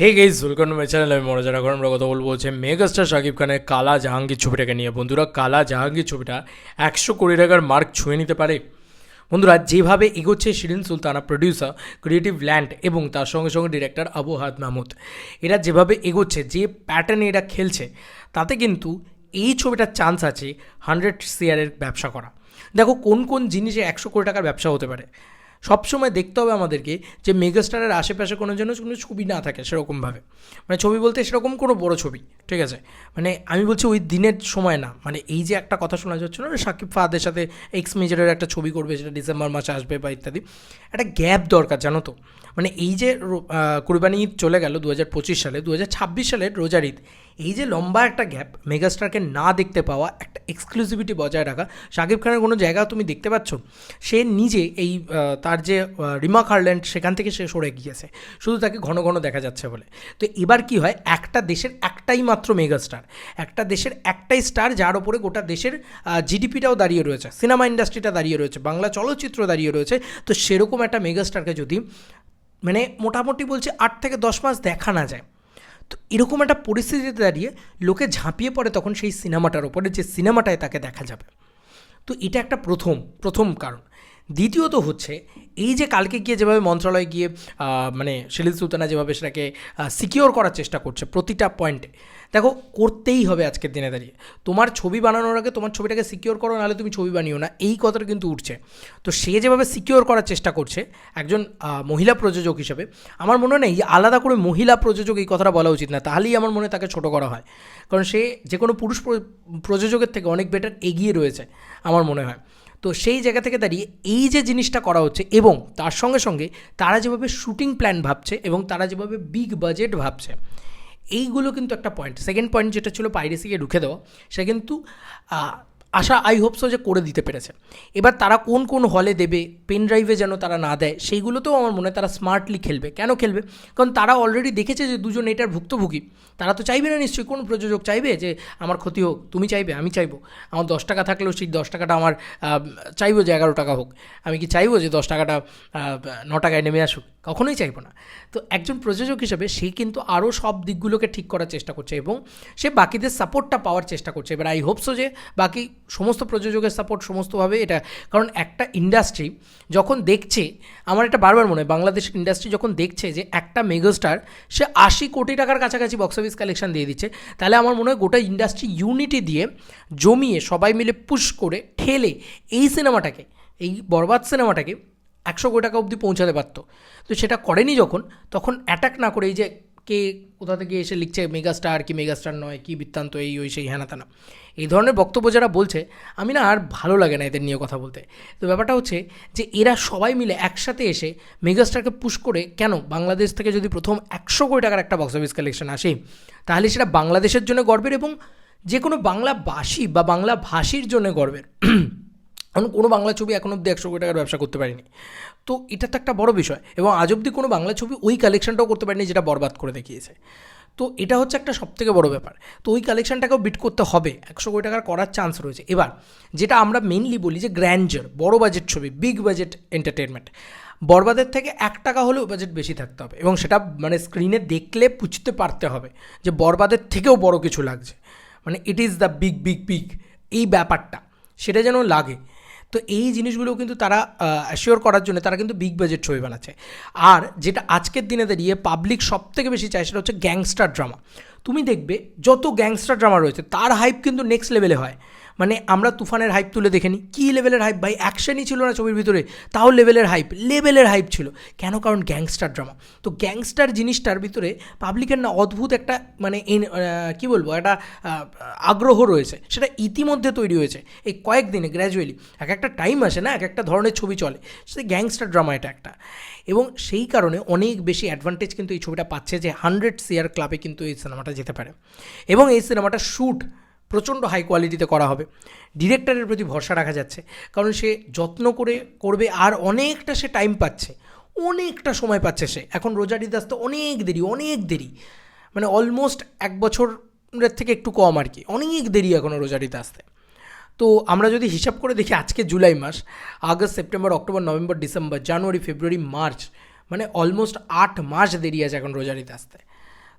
Hey guys welcome my channel আমি মনোজ এখন আমরা কথা বলব হচ্ছে মেগাস্টার শাকিব খানের কালা জাহাঙ্গীর ছবিটাকে নিয়ে। বন্ধুরা, কালা জাহাঙ্গীর ছবিটা একশো কোটি টাকার মার্ক ছুঁয়ে নিতে পারে। বন্ধুরা, যেভাবে এগোচ্ছে Shirin Sultana producer creative land এবং তার সঙ্গে সঙ্গে ডিরেক্টর আবু হাত মাহমুদ, এরা যেভাবে এগোচ্ছে, যে প্যাটার্নে এরা খেলছে, তাতে কিন্তু এই ছবিটার চান্স আছে হান্ড্রেড শেয়ারের ব্যবসা করা। দেখো কোন কোন জিনিসে একশো কোটি টাকার ব্যবসা হতে পারে। সবসময় দেখতে হবে আমাদেরকে যে মেগাস্টারের আশেপাশে কোনো যেন কোনো ছবি না থাকে সেরকমভাবে। মানে ছবি বলতে সেরকম কোনো বড় ছবি, ঠিক আছে? মানে আমি বলছি ওই দিনের সময় না। মানে এই যে একটা কথা শোনা যাচ্ছে না সাকিব ফাহাদের সাথে এক্স মেজরের একটা ছবি করবে সেটা ডিসেম্বর মাসে আসবে বা ইত্যাদি। একটা গ্যাপ দরকার, জানো তো? মানে এই যে কুরবানি ঈদ চলে গেল দু হাজার পঁচিশ সালে দু হাজার ছাব্বিশ সালের রোজার ঈদ। এই যে লম্বা একটা গ্যাপ, মেগাস্টারকে না দেখতে পাওয়া, একটা এক্সক্লুসিভিটি বজায় রাখা শাকিব খানের কোনো জায়গা তুমি দেখতে পাচ্ছ? সে নিজে এই তার যে রিমা খারল্যান্ড সেখান থেকে সে সরে গিয়েছে। শুধু তাকে ঘন ঘন দেখা যাচ্ছে বলে। তো এবার কি হয়? একটা দেশের একটাই মাত্র মেগাস্টার। একটা দেশের একটাই স্টার যার ওপরে গোটা দেশের জিডিপিটাও দাঁড়িয়ে রয়েছে। সিনেমা ইন্ডাস্ট্রিটা দাঁড়িয়ে রয়েছে। বাংলা চলচ্চিত্র দাঁড়িয়ে রয়েছে। তো সেরকম একটা মেগাস্টারকে যদি মানে মোটামুটি বলছে আট থেকে দশ মাস দেখা না যায়, তো এরকম একটা পরিস্থিতিতে দাঁড়িয়ে লোকে ঝাঁপিয়ে পড়ে তখন সেই সিনেমাটার ওপরে যে সিনেমাটায় তাকে দেখা যাবে। তো এটা একটা প্রথম প্রথম কারণ। দ্বিতীয়ত হচ্ছে, এই যে কালকে গিয়ে যেভাবে মন্ত্রণালয়ে গিয়ে মানে শিলিল সুলতানা যেভাবে সেটাকে সিকিওর করার চেষ্টা করছে প্রতিটা পয়েন্টে দেখো, করতেই হবে আজকের দিনে দাঁড়িয়ে। তোমার ছবি বানানোর আগে তোমার ছবিটাকে সিকিওর করো, নাহলে তুমি ছবি বানিও না। এই কথাটা কিন্তু উঠছে। তো সে যেভাবে সিকিওর করার চেষ্টা করছে, একজন মহিলা প্রযোজক হিসেবে, আমার মনে হয় না আলাদা করে মহিলা প্রযোজক এই কথাটা বলা উচিত না। তাহলেই আমার মনে তাকে ছোটো করা হয়। কারণ সে যে কোনো পুরুষ প্রযোজকের থেকে অনেক বেটার এগিয়ে রয়েছে, আমার মনে হয়। তো সেই জায়গা থেকে দাঁড়িয়ে এই যে জিনিসটা করা হচ্ছে এবং তার সঙ্গে সঙ্গে তারা যেভাবে শুটিং প্ল্যান ভাবছে এবং তারা যেভাবে বিগ বাজেট ভাবছে, এইগুলো কিন্তু একটা পয়েন্ট। সেকেন্ড পয়েন্ট যেটা ছিল পাইরেসিকে ঢুকে দেওয়া, সে কিন্তু আশা আই হোপসও যে করে দিতে পেরেছে। এবার তারা কোন কোন হলে দেবে পেন ড্রাইভে যেন তারা না দেয়, সেইগুলোতেও আমার মনে হয় তারা স্মার্টলি খেলবে। কেন খেলবে? কারণ তারা অলরেডি দেখেছে যে দুজন এটার ভুক্তভোগী। তারা তো চাইবে না নিশ্চয়ই, কোন প্রযোজক চাইবে যে আমার ক্ষতি হোক, তুমি চাইবে, আমি চাইব। আমার দশ টাকা থাকলেও সেই দশ টাকাটা আমার চাইব যে এগারো টাকা হোক। আমি কি চাইব যে দশ টাকাটা ন টাকায় নেমে আসুক? কখনোই চাইব না। তো একজন প্রযোজক হিসেবে সে কিন্তু আরও সব দিকগুলোকে ঠিক করার চেষ্টা করছে এবং সে বাকিদের সাপোর্টটা পাওয়ার চেষ্টা করছে। এবার আই হোপসো যে বাকি সমস্ত প্রযোজকের সাপোর্ট সমস্তভাবে এটা, কারণ একটা ইন্ডাস্ট্রি যখন দেখছে, আমার এটা বারবার মনে হয়, বাংলাদেশের ইন্ডাস্ট্রি যখন দেখছে যে একটা মেগাস্টার সে আশি কোটি টাকার কাছাকাছি বক্স অফিস কালেকশন দিয়ে দিচ্ছে, তাহলে আমার মনে হয় গোটা ইন্ডাস্ট্রি ইউনিটি দিয়ে জমিয়ে সবাই মিলে পুশ করে ঠেলে এই সিনেমাটাকে এই বরবাদ সিনেমাটাকে একশো কোটি টাকা অবধি পৌঁছাতে পারতো। তো সেটা করেনি যখন, তখন অ্যাটাক না করে এই যে কে কোথা থেকে এসে লিখছে মেগাস্টার কি মেগাস্টার নয়, কি বৃত্তান্ত, এই, ওই, সেই, হ্যানা ত্যানা। এই ধরনের বক্তব্য যারা বলছে, আমি না আর ভালো লাগে না এদের নিয়ে কথা বলতে। তো ব্যাপারটা হচ্ছে যে এরা সবাই মিলে একসাথে এসে মেগাস্টারকে পুশ করে কেন বাংলাদেশ থেকে যদি প্রথম একশো কোটি টাকার একটা বক্স অফিস কালেকশন আসে, তাহলে সেটা বাংলাদেশের জন্য গর্বের এবং যে কোনো বাংলাভাষী বা বাংলা ভাষীর জন্য গর্বের। কারণ কোনো বাংলা ছবি এখন অব্দি একশো কোটি টাকার ব্যবসা করতে পারেনি। তো এটা তো একটা বড় বিষয় এবং আজ অব্দি কোনো বাংলা ছবি ওই কালেকশনটাও করতে পারেনি যেটা বরবাদ করে দেখিয়েছে। তো এটা হচ্ছে একটা সবথেকে বড় ব্যাপার। তো ওই কালেকশনটাকেও বিট করতে হবে। একশো কোটি টাকার করার চান্স রয়েছে। এবার যেটা আমরা মেনলি বলি যে গ্র্যান্ডার বড় বাজেট ছবি বিগ বাজেট এন্টারটেনমেন্ট বরবাদের থেকে এক টাকা হলেও বাজেট বেশি থাকতে হবে এবং সেটা মানে স্ক্রিনে দেখলে বুঝতে পারতে হবে যে বরবাদের থেকেও বড় কিছু লাগছে। মানে it is the big big big এই ব্যাপারটা, সেটা যেন লাগে। তো এই জিনিসগুলো কিন্তু তারা অ্যাসিওর করার জন্য তারা কিন্তু বিগ বাজেট ছবি বানাচ্ছে। আর যেটা আজকের দিনে দাঁড়িয়ে পাবলিক সব থেকে বেশি চায় সেটা হচ্ছে গ্যাংস্টার ড্রামা তুমি দেখবে, যত গ্যাংস্টার ড্রামা রয়েছে, তার হাইপ কিন্তু নেক্সট লেভেলে হয়। মানে আমরা তুফানের হাইপ তুলে দেখে নিই কী লেভেলের হাইপ ভাই অ্যাকশনই ছিল না ছবির ভিতরে। তাও লেভেলের হাইপ লেভেলের হাইপ ছিল। কেন? কারণ গ্যাংস্টার ড্রামা তো গ্যাংস্টার জিনিসটার ভিতরে পাবলিকের না অদ্ভুত একটা মানে কি বলব? একটা আগ্রহ রয়েছে। সেটা ইতিমধ্যে তৈরি হয়েছে। এই কয়েকদিনে গ্র্যাজুয়ালি এক একটা টাইম আসে না, এক একটা ধরনের ছবি চলে। সে গ্যাংস্টার ড্রামা এটা একটা। এবং সেই কারণে অনেক বেশি অ্যাডভান্টেজ কিন্তু এই ছবিটা পাচ্ছে যে হান্ড্রেড সিয়ার ক্লাবে কিন্তু এই সিনেমাটা যেতে পারে। এবং এই সিনেমাটা শ্যুট প্রচণ্ড হাই কোয়ালিটিতে করা হবে। ডিরেক্টরের প্রতি ভরসা রাখা যাচ্ছে। কারণ সে যত্ন করে করবে আর অনেকটা সে টাইম পাচ্ছে। অনেকটা সময় পাচ্ছে সে। এখন রোজারি দাস তো অনেক দেরি অনেক দেরি। মানে অলমোস্ট এক বছরের থেকে একটু কম আর কি। অনেক দেরি এখনও রোজারিতে আসতে। তো আমরা যদি হিসাব করে দেখি আজকে জুলাই মাস, August, September, October, November, December, জানুয়ারি, ফেব্রুয়ারি, মার্চ মানে অলমোস্ট আট মাস দেরি আছে এখন রোজারিতে আসতে।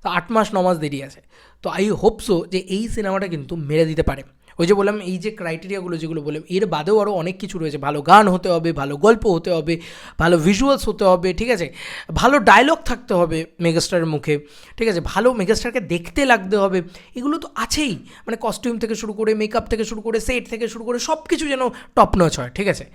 তো আট মাস, ন মাস দেরি আছে। তো আই হোপ সো যে এই সিনেমাটা কিন্তু মেরে দিতে পারে। ওই যে বললাম, এই যে ক্রাইটেরিয়াগুলো যেগুলো বললাম, এর বাদেও আরও অনেক কিছু রয়েছে। ভালো গান হতে হবে, ভালো গল্প হতে হবে, ভালো ভিজুয়ালস হতে হবে, ঠিক আছে? ভালো ডায়লগ থাকতে হবে মেগাস্টারের মুখে, ঠিক আছে? ভালো মেগাস্টারকে দেখতে লাগতে হবে, এগুলো তো আছেই। মানে কস্টিউম থেকে শুরু করে মেকআপ থেকে শুরু করে সেট থেকে শুরু করে সব কিছু যেন টপ নচ হয়, ঠিক আছে?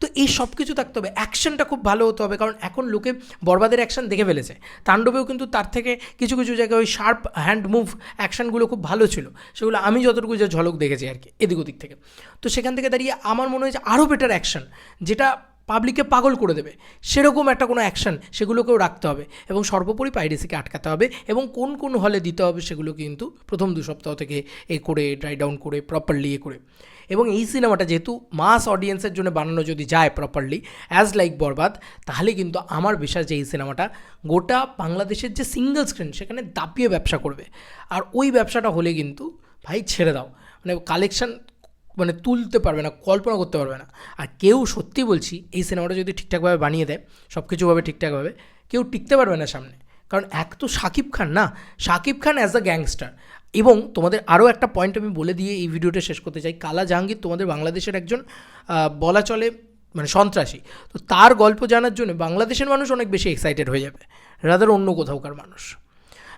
তো এই সব কিছু থাকতে হবে। অ্যাকশনটা খুব ভালো হতে হবে, কারণ এখন লোকে বরবাদের অ্যাকশন দেখে ফেলেছে। তাণ্ডবেও কিন্তু তার থেকে কিছু কিছু জায়গায় ওই শার্প হ্যান্ড মুভ অ্যাকশনগুলো খুব ভালো ছিল। সেগুলো আমি যতটুকু যে ঝলক দেখেছি আর কি এদিক ওদিক থেকে। তো সেখান থেকে দাঁড়িয়ে আমার মনে হয় যে আরও বেটার অ্যাকশন যেটা পাবলিককে পাগল করে দেবে। সেরকম একটা কোনো অ্যাকশন সেগুলোকেও রাখতে হবে এবং সর্বোপরি পাইরেসিকে আটকাতে হবে এবং কোন কোন হলে দিতে হবে সেগুলো কিন্তু প্রথম দু সপ্তাহ থেকে এ করে ড্রাই ডাউন করে প্রপারলি এ করে। এবং এই সিনেমাটা যেহেতু মাস অডিয়েন্সের জন্য বানানো যদি যায় প্রপারলি অ্যাজ লাইক বরবাদ, তাহলে কিন্তু আমার বিশ্বাস যে এই সিনেমাটা গোটা বাংলাদেশের যে সিঙ্গেল স্ক্রিন সেখানে দাপিয়ে ব্যবসা করবে। আর ওই ব্যবসাটা হলে কিন্তু ভাই ছেড়ে দাও। মানে কালেকশান মানে তুলতে পারবে না, কল্পনা করতে পারবে না। আর কেউ সত্যি বলছি, এই সিনেমাটা যদি ঠিকঠাকভাবে বানিয়ে দেয় সব কিছুভাবে ঠিকঠাকভাবে, কেউ টিকতে পারবে না সামনে। কারণ এক তো শাকিব খান না Shakib Khan as a gangster এবং তোমাদের আরও একটা পয়েন্ট আমি বলে দিয়ে এই ভিডিওটা শেষ করতে চাই, কালা জাহাঙ্গীর তোমাদের বাংলাদেশের একজন বলা চলে মানে সন্ত্রাসী। তো তার গল্প জানার জন্য বাংলাদেশের মানুষ অনেক বেশি এক্সাইটেড হয়ে যাবে রাদার অন্য কোথাওকার মানুষ।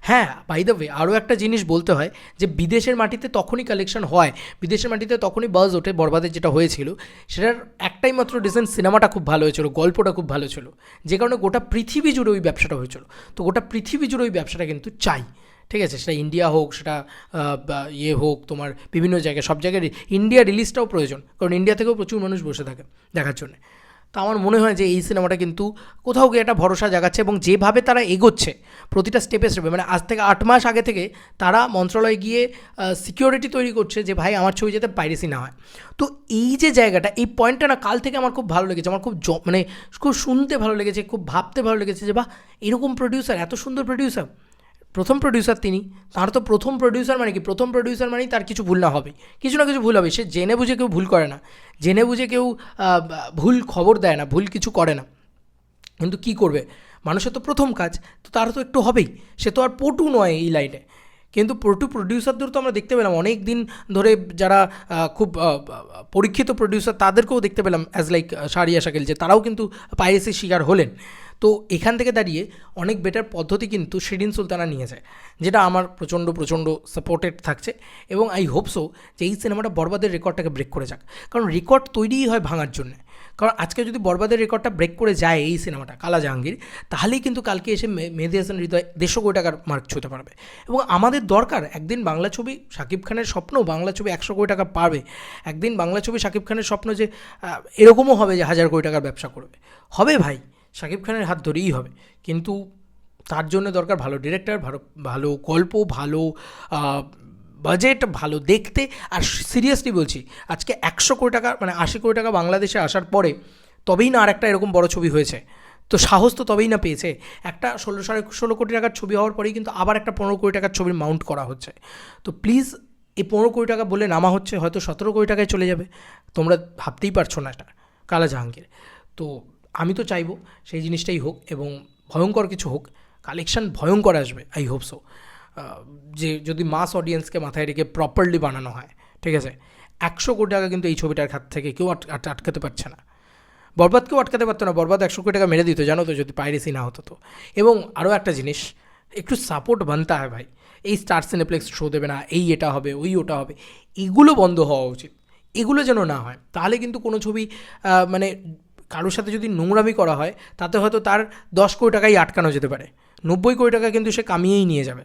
হ্যাঁ বাই দ্য ওয়ে আরও একটা জিনিস বলতে হয় যে বিদেশের মাটিতে তখনই কালেকশন হয়, বিদেশের মাটিতে তখনই বাজ ওঠে বরবাদের যেটা হয়েছিল, সেটার একটাই মাত্র রিজন সিনেমাটা খুব ভালো হয়েছিল, গল্পটা খুব ভালো ছিল। যে কারণে গোটা পৃথিবী জুড়ে ওই ব্যবসাটা হয়েছিল। তো গোটা পৃথিবী জুড়ে ওই ব্যবসাটা কিন্তু চাই। ঠিক আছে? সেটা ইন্ডিয়া হোক, সেটা ইয়ে হোক, তোমার বিভিন্ন জায়গায়, সব জায়গায় ইন্ডিয়া রিলিজটাও প্রয়োজন। কারণ ইন্ডিয়া থেকেও প্রচুর মানুষ বসে থাকে দেখার জন্য। তো আমার মনে হয় যে এই সিনেমাটা কিন্তু কোথাও গিয়ে একটা ভরসা জাগাচ্ছে এবং যেভাবে তারা এগোচ্ছে প্রতিটা স্টেপে স্টেপে মানে আজ থেকে আট মাস আগে থেকে তারা মন্ত্রণালয়ে গিয়ে সিকিউরিটি তৈরি করছে যে ভাই আমার ছবি যাতে পাইরেসি না হয়। তো এই যে জায়গাটা, এই পয়েন্টটা না কাল থেকে আমার খুব ভালো লেগেছে, আমার খুব জ- মানে খুব শুনতে ভালো লেগেছে, খুব ভাবতে ভালো লেগেছে যে বা এরকম প্রডিউসার এত সুন্দর প্রডিউসার প্রথম প্রডিউসার তিনি, তার তো প্রথম প্রডিউসার মানে কি? প্রথম প্রডিউসার মানেই তার কিছু ভুল না হবে। কিছু না কিছু ভুল হবে। সে জেনে বুঝে কেউ ভুল করে না। জেনে বুঝে কেউ ভুল খবর দেয় না, ভুল কিছু করে না। কিন্তু কি করবে? মানুষের তো প্রথম কাজ, তো তার তো একটু হবেই। সে তো আর পটু নয় এই লাইনে। কিন্তু পটু প্রডিউসারদের তো আমরা দেখতে পেলাম। অনেক দিন ধরে যারা খুব পরীক্ষিত প্রডিউসার তাদেরকেও দেখতে পেলাম অ্যাজ লাইক সারিয়া শাকিল, যে তারাও কিন্তু পাইরেসির শিকার হলেন। তো এখান থেকে দাঁড়িয়ে অনেক বেটার পদ্ধতি কিন্তু শিরিন সুলতানা নিয়েছে, যেটা আমার প্রচণ্ড প্রচণ্ড সাপোর্টেড থাকছে এবং আই হোপ সো যে এই সিনেমাটা বরবাদের রেকর্ডটাকে ব্রেক করে যাক। কারণ রেকর্ড তৈরিই হয় ভাঙার জন্য। কারণ আজকে যদি বরবাদের রেকর্ডটা ব্রেক করে যায় এই সিনেমাটা কালা জাহাঙ্গীর, তাহলেই কিন্তু কালকে এসে মেহেদি হাসান হৃদয় দেড়শো কোটি টাকার মার্ক ছুঁতে পারবে। এবং আমাদের দরকার, একদিন বাংলা ছবি শাকিব খানের স্বপ্ন, বাংলা ছবি একশো কোটি টাকা পাবে। একদিন বাংলা ছবি শাকিব খানের স্বপ্ন যে এরকমও হবে যে হাজার কোটি টাকার ব্যবসা করবে। হবে ভাই। শাকিব খানের হাত ধরেই হবে। কিন্তু তার জন্য দরকার ভালো ডিরেক্টর ভালো ভালো গল্প, ভালো বাজেট ভালো দেখতে। আর সিরিয়াসলি বলছি, আজকে একশো কোটি টাকা মানে আশি কোটি টাকা বাংলাদেশে আসার পরে তবেই না আর একটা এরকম বড় ছবি হয়েছে। তো সাহস তো তবেই না পেয়েছে। একটা ষোলো সাড়ে ষোলো কোটি টাকার ছবি হওয়ার পরেই কিন্তু আবার একটা পনেরো কোটি টাকার ছবির মাউন্ট করা হচ্ছে। তো প্লিজ এই পনেরো কোটি টাকা বলে নামা হচ্ছে, হয়তো সতেরো কোটি টাকায় চলে যাবে। তোমরা ভাবতেই পারছ না এটা, কালা জাহাঙ্গীর। তো আমি তো চাইব সেই জিনিসটাই হোক এবং ভয়ঙ্কর কিছু হোক কালেকশন ভয়ঙ্কর আসবে আই হোপ সো যে যদি মাস অডিয়েন্সকে মাথায় রেখে প্রপারলি বানানো হয়, ঠিক আছে? একশো কোটি টাকা কিন্তু এই ছবিটার খাত থেকে কেউ আট- আট- আটকাতে পারছে না। বরবাদকেও আটকাতে পারতো না, বরবাদ একশো কোটি টাকা মেরে দিত, জানো তো, যদি পাইরেসি না হতো তো। এবং আরও একটা জিনিস, একটু সাপোর্ট বানতে হয় ভাই। এই স্টার সিনেপ্লেক্স শো দেবে না, এই এটা হবে, ওই ওটা হবে, এগুলো বন্ধ হওয়া উচিত। এগুলো যেন না হয়, তাহলে কিন্তু কোনো ছবি মানে কারোর সাথে যদি নোংরামি করা হয়, তাতে হয়তো তার দশ কোটি টাকাই আটকানো যেতে পারে। নব্বই কোটি টাকা কিন্তু সে কামিয়েই নিয়ে যাবে।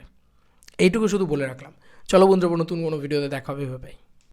এইটুকু শুধু বলে রাখলাম। চলো বন্ধুরা, নতুন কোনো ভিডিওতে দেখাবে হবে ভাই